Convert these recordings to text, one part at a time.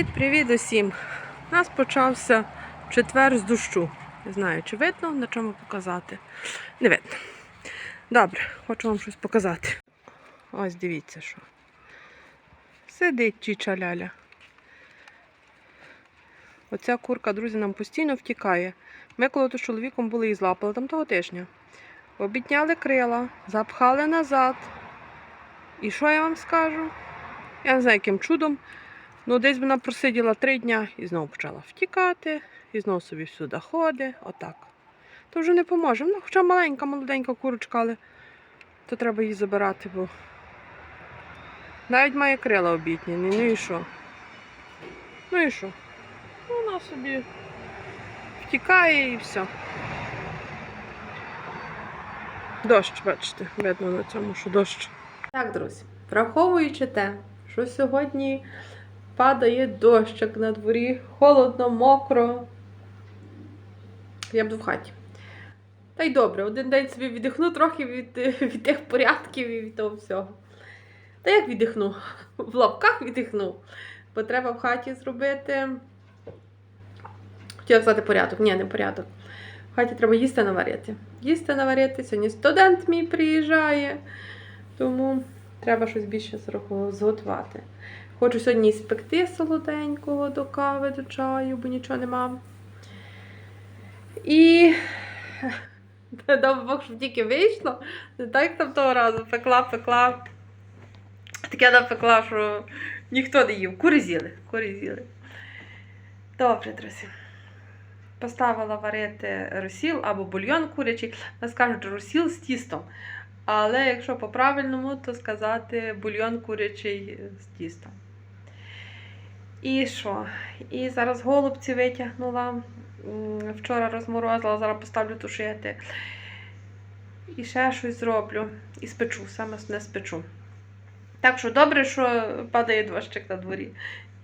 Привіт-привіт усім! У нас почався четвер з дощу. Не знаю, чи видно, на чому показати. Не видно. Добре, хочу вам щось показати. Ось дивіться, що. Сидить чіча ляля. Оця курка, друзі, нам постійно втікає. Ми коли то з чоловіком були і злапали там того тижня. Обідняли крила, запхали назад. І що я вам скажу? Я не знаю, яким чудом. Ну, десь вона просиділа три дня і знову почала втікати, і знову собі всюди ходить, отак. То вже не поможе. Вона хоча маленька, молоденька курочка, але то треба її забирати, бо навіть має крила обітні. Ну і що? Ну і що? Ну, Вона собі втікає і все. Дощ, бачите, видно на цьому, що дощ. Так, друзі, враховуючи те, що сьогодні падає дощик на дворі, холодно, мокро. Я буду в хаті. Та й добре, один день собі віддихну трохи від, від тих порядків і від того всього. Та як віддихну? В лапках віддихну. Бо треба в хаті зробити. Хотіла сказати порядок. Ні, не порядок. В хаті треба їсти наварити. Їсти наварити. Сьогодні студент мій приїжджає. Тому треба щось більше зготувати. Хочу сьогодні спекти солоденького до кави, до чаю, бо нічого нема. І дай Бог, щоб тільки вийшло. Не так там того разу пекла, пекла. Таке напекла, що ніхто не їв. Кури з'їли. Кури з'їли. Добре, друзі. Поставила варити розсіл або бульйон курячий. Нас кажуть, розсіл з тістом. Але якщо по-правильному, то сказати бульйон курячий з тістом. І що? І зараз голубці витягнула. Вчора розморозила, зараз поставлю тушити. І ще щось зроблю. І спечу, саме не спечу. Так що добре, що падає дощик на дворі.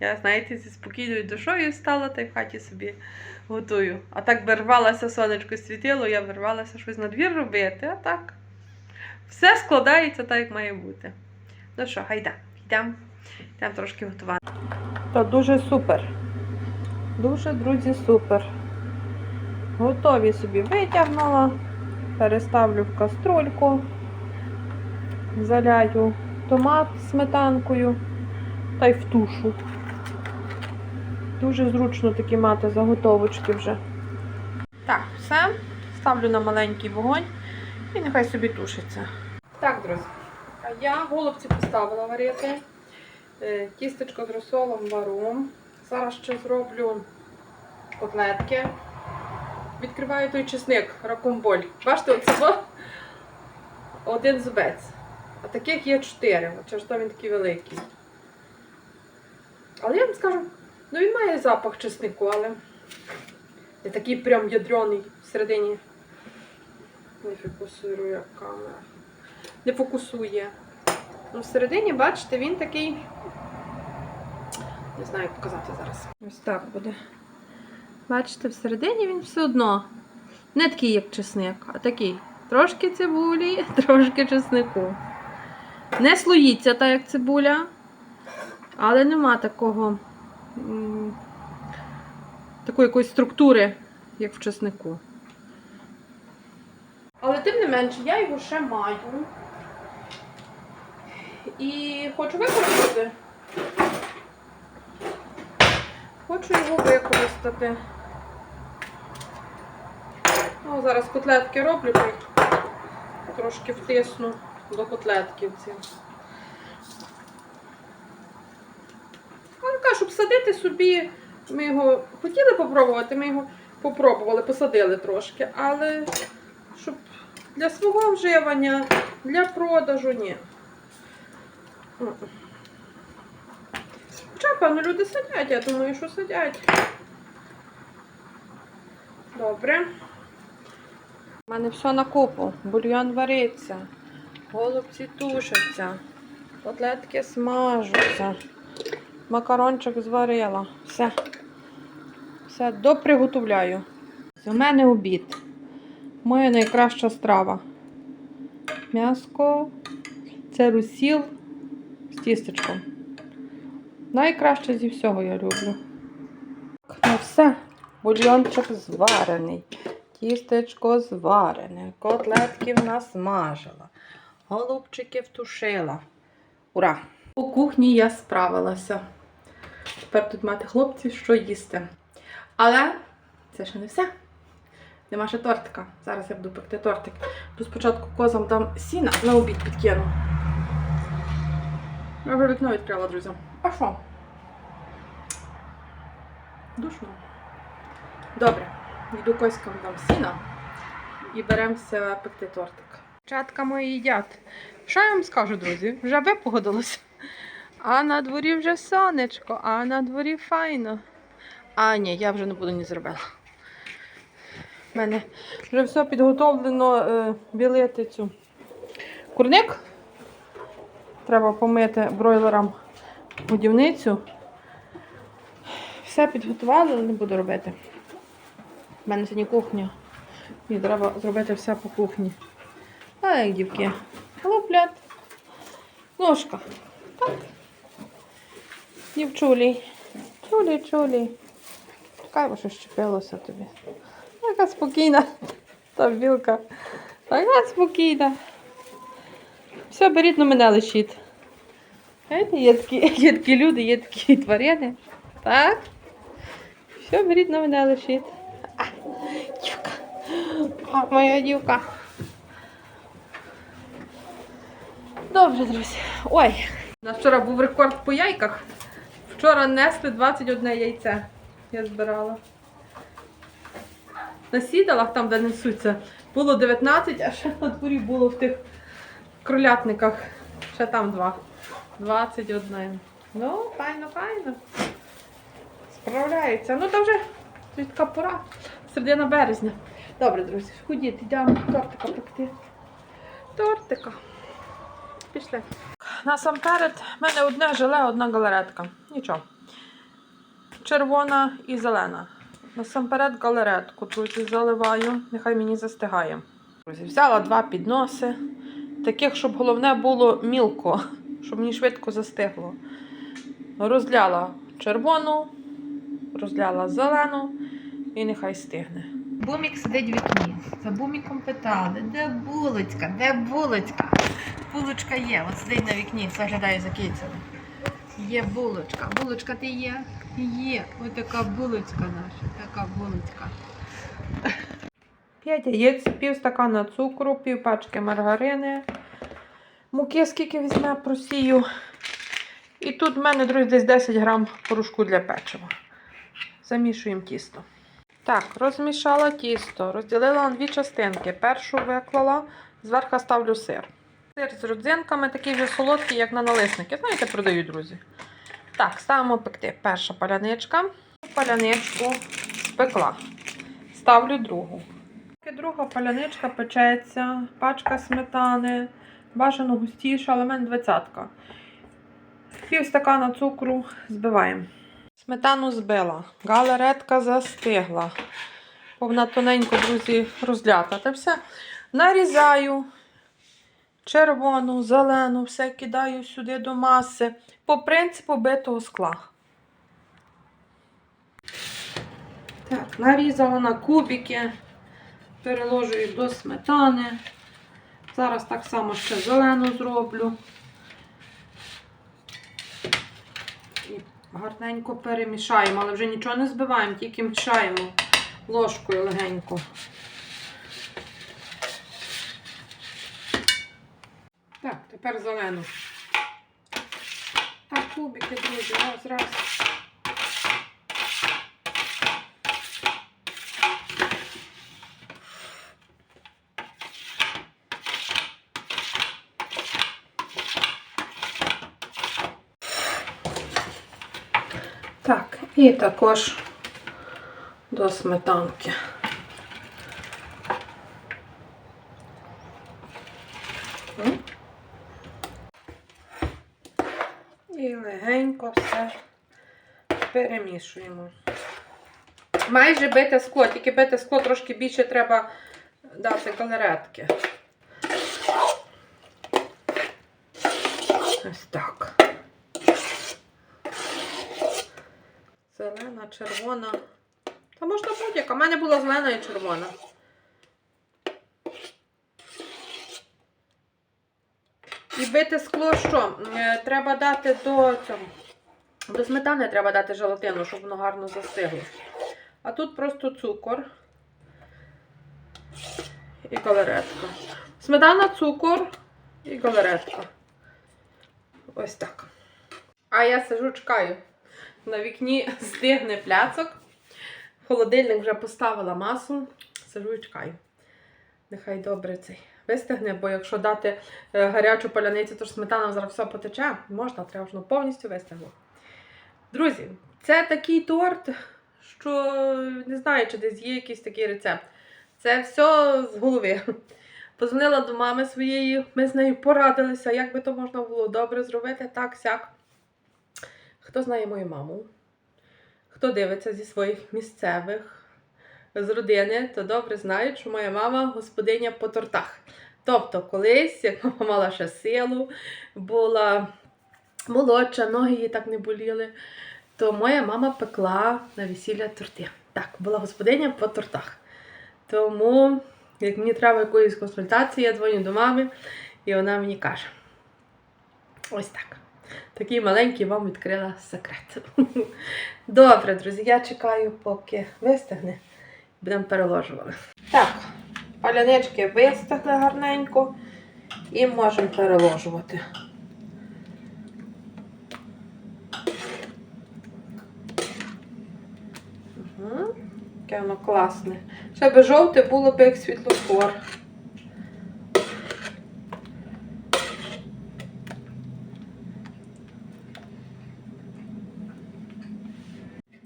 Я, знаєте, зі спокійною душою стала та й в хаті собі готую. А так би рвалося сонечко світило, я вирвалася щось на двір робити, а так. Все складається так, як має бути. Ну що, гайда, йдемо. Йдемо трошки готувати. То дуже супер. Дуже, друзі, супер. Готові собі витягнула. Переставлю в каструльку. Заляю томат сметанкою та й в тушу. Дуже зручно такі мати заготовочки вже. Так, все. Ставлю на маленький вогонь і нехай собі тушиться. Так, друзі, я голубці поставила варити. Е, Тістечко з розсолом вару. Зараз ще зроблю котлетки. Відкриваю той чесник, ракомболь. Бачите, оце один зубець. А таких є чотири. От Через то він такий великий. Але я вам скажу, ну він має запах чеснику, але не такий прям ядрений всередині. Не фокусує камера. Не фокусує. Ну, всередині, бачите, він такий. Не знаю, як показати зараз. Ось так буде. Бачите, всередині він все одно. Не такий, як чесник, а такий. Трошки цибулі, трошки чеснику. Не слоїться так, як цибуля, але нема такого. Такої якоїсь структури, як в чеснику. Але тим не менше, я його ще маю. І хочу використати. Хочу його використати. Ну, зараз котлетки роблю, трошки втисну до котлетків. Ну, така, щоб садити собі, ми його хотіли попробувати, ми його попробували, посадили трошки, але щоб для свого вживання, для продажу ні. М-м. Хоча, певно, люди сидять, я думаю, що сидять. Добре. У мене все на купу. Бульйон вариться, голубці тушаться, котлетки смажуться, макарончик зварила. Все. Все, доприготовляю. У мене обід. Моя найкраща страва. М'яско, це русіл з тістечком. Найкраще зі всього я люблю. Ну все, бульйончик зварений. Тістечко зварене, котлетки в нас смажила, голубчики втушила. Ура! У кухні я справилася. Тепер тут мати хлопці, що їсти. Але це ще не все. Нема ще тортика. Зараз я буду пекти тортик. То спочатку козам дам сіна на обід підкину. Я вже вікно відкрила, друзі. А що? Душно. Добре. Йду коськам дам сіна і беремося пекти тортик. Чатка мої їдять. Що я вам скажу, друзі? Вже випогодилося. А на дворі вже сонечко, а на дворі файно. А, ні, я вже не буду ні зробила. У мене вже все підготовлено е, білити цю курник. Треба помити бройлерам годівницю. Все підготували, але не буду робити. У мене сьогодні кухня. Мені треба зробити все по кухні. А як дівки. Луплять. Ножка. Так. Дівчулі. Чулі, чулі. Чекай, що щепилося тобі. Така спокійна. Та білка. Така спокійна. Все, беріть на мене лишіть. Знаєте, є такі, є такі люди, є такі тварини. Так? Все, беріть на мене лишіть. А, дівка. А, моя дівка. Добре, друзі. Ой, у нас вчора був рекорд по яйках. Вчора несли 21 яйце. Я збирала. На сідалах, там, де несуться, було 19, а ще на дворі було в тих кролятниках. Ще там два. 21. Ну, файно, файно. Справляється. Ну, то вже така пора. Середина березня. Добре, друзі, ходіть, йдемо тортика пекти. Тортика. Пішли. Насамперед, в мене одне желе, одна галеретка. Нічого. Червона і зелена. Насамперед галеретку, друзі, заливаю. Нехай мені застигає. Друзі, взяла два підноси. Таких, щоб головне було мілко, щоб мені швидко застигло. Розляла червону, розляла зелену і нехай стигне. Бумік сидить в вікні. За буміком питали, де булочка, де булочка? Булочка є, от сидить на вікні, заглядає за кицями. Є булочка. Булочка ти є? Є. Ось така булочка наша, така булочка. 5 яєць, пів стакана цукру, пів пачки маргарини. Муки скільки візьме, просію. І тут в мене, друзі, десь 10 грам порошку для печива. Замішуємо тісто. Так, розмішала тісто, розділила на дві частинки. Першу виклала, зверху ставлю сир. Сир з родзинками, такий вже солодкий, як на налисники. Знаєте, продають, друзі. Так, ставимо пекти. Перша паляничка. Паляничку спекла. Ставлю другу. Друга паляничка печеться, пачка сметани, бажано густіша, але мене двадцятка. Пів стакана цукру збиваємо. Сметану збила, галеретка застигла. Вона тоненько, друзі, розлята. Та все. Нарізаю червону, зелену, все кидаю сюди до маси. По принципу битого скла. Так, нарізала на кубики, переложую до сметани. Зараз так само ще зелену зроблю. І гарненько перемішаємо, але вже нічого не збиваємо, тільки мчаємо ложкою легенько. Так, тепер зелену. Так, кубики, друзі, раз, раз. Так, і також до сметанки. І легенько все перемішуємо. Майже бите скло, тільки бите скло трошки більше треба дати галеретки. Ось так. Зелена, червона. Та можна будь-яка. У мене була зелена і червона. І бити скло що? Е, Треба дати до цього. До сметани треба дати желатину, щоб воно гарно застигло. А тут просто цукор і галеретка. Сметана, цукор і галеретка. Ось так. А я сижу, чекаю. На вікні стигне пляцок. Холодильник вже поставила масу. Сижу і чекаю. Нехай добре цей вистигне, бо якщо дати е, гарячу паляницю, то ж сметана зараз все потече. Можна, треба ж ну, повністю вистигло. Друзі, це такий торт, що не знаю, чи десь є якийсь такий рецепт. Це все з голови. Позвонила до мами своєї, ми з нею порадилися, як би то можна було добре зробити, так, сяк. Хто знає мою маму, хто дивиться зі своїх місцевих з родини, то добре знають, що моя мама господиня по тортах. Тобто, колись, як мама мала ще силу, була молодша, ноги її так не боліли, то моя мама пекла на весілля торти. Так, була господиня по тортах. Тому, як мені треба якоїсь консультації, я дзвоню до мами, і вона мені каже: ось так. Такий маленький вам відкрила секрет. Добре, друзі, я чекаю, поки вистигне. Будемо переложувати. Так, палянички вистигли гарненько і можемо переложувати. Угу. Яке воно класне. Ще би жовте було б як світлофор.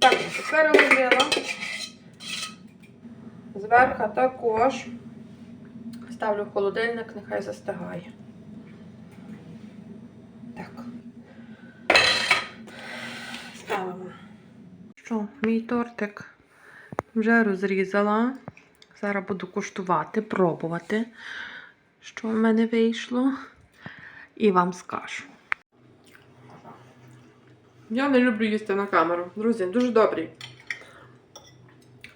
Так, переложила. Зверху також ставлю в холодильник, нехай застигає. Так. Ставимо. Що, мій тортик вже розрізала. Зараз буду куштувати, пробувати, що в мене вийшло. І вам скажу. Я не люблю їсти на камеру. Друзі, дуже добрий.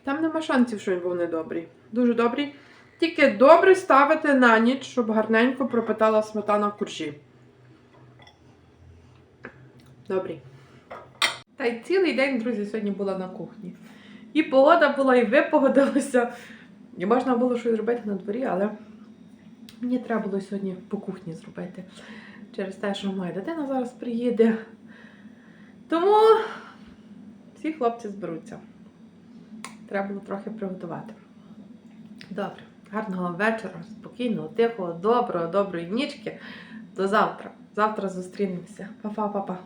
Там нема шансів, що він був недобрий. Дуже добрий. Тільки добре ставити на ніч, щоб гарненько пропитала сметана в куржі. Добрий. Та й цілий день, друзі, сьогодні була на кухні. І погода була, і ви погодилися. І можна було щось зробити на дворі, але мені треба було сьогодні по кухні зробити. Через те, що моя дитина зараз приїде. Тому всі хлопці зберуться. Треба було трохи приготувати. Добре, гарного вечора, спокійного, тихого, доброго, доброї нічки. До завтра. Завтра зустрінемося. Па-па-па-па.